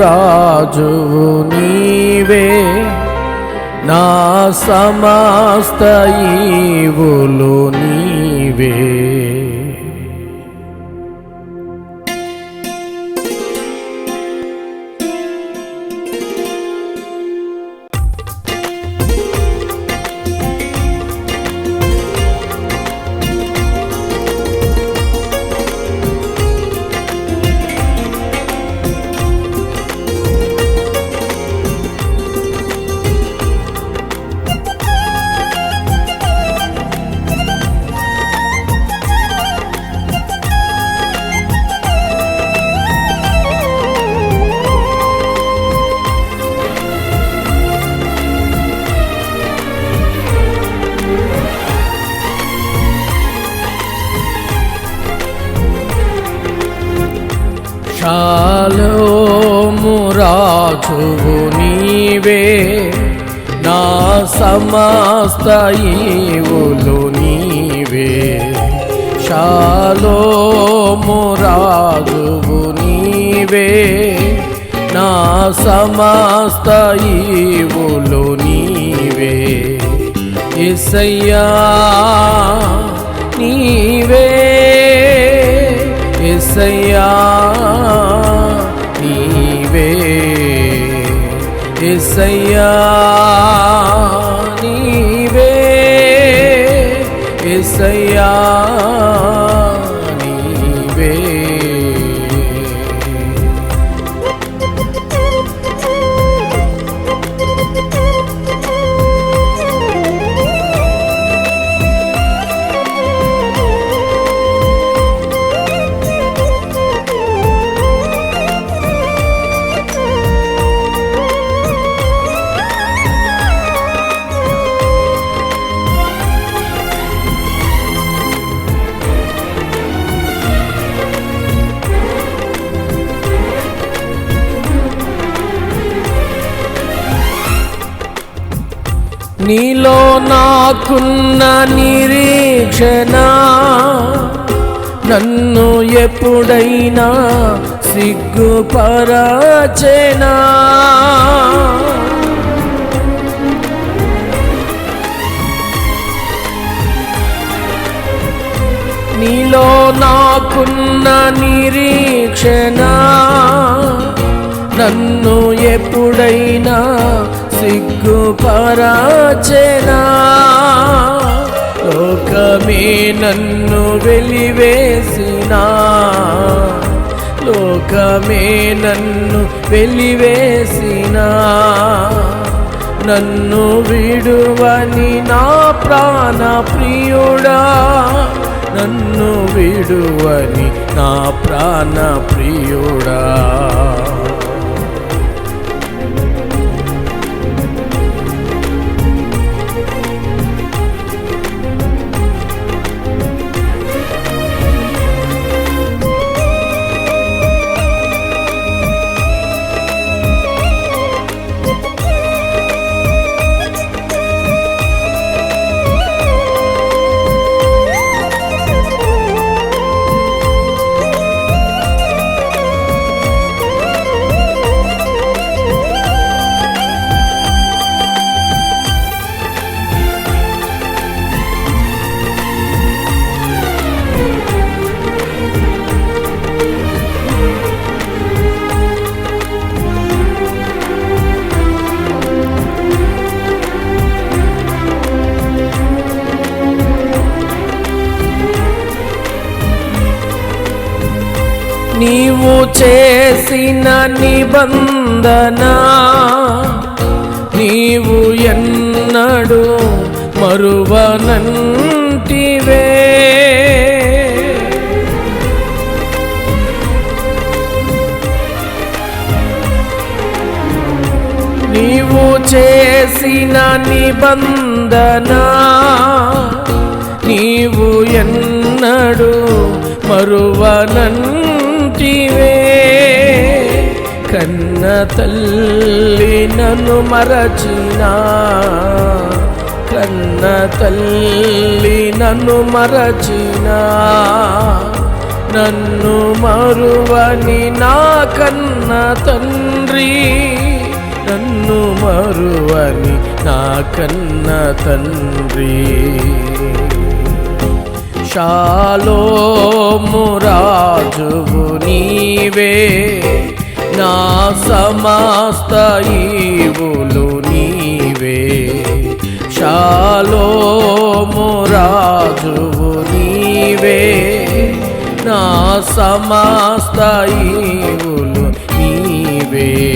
రాజు నీవే నా సమస్త ఈవులు నీవే. శాలోము రాజువు నీవే. నా సమస్త ఈవులు నీవే. శాలోము రాజువు నీవే. నా సమస్త ఈవులు నీవే. ఎసయ్యా నీవే. ఎసయ్యా ఎసయ్యా నీవే. ఎసయ్యా నీలో నాకున్న నిరీక్షణ నన్ను ఎప్పుడైనా సిగ్గుపరచేనా? నీలో నాకున్న నిరీక్షణ నన్ను ఎప్పుడైనా సిగ్గుపరచెనా లోకమే నన్ను వెలివేసినా. లోకమే నన్ను వెలివేసినా. నన్ను విడువని నా ప్రాణ ప్రియుడా. నన్ను విడువని నా ప్రాణ ప్రియుడా. నీవు చేసిన నిబంధన నీవు ఎన్నడు మరువనంటివే. నీవు చేసిన నిబంధన నీవు ఎన్నడు మరువనంటివే. కన్న తల్లి నన్ను మరచినా? కన్న తల్లి నన్ను మరచినా? నన్ను మరువని నా కన్న తండ్రి నన్ను మరువని నా కన్న తండ్రి. షాలో మురాజువు నీవే. నా సమస్త ఈవులు నీవే. షాలోము రాజువు నీవే. నా సమస్త ఈవులు నీవే.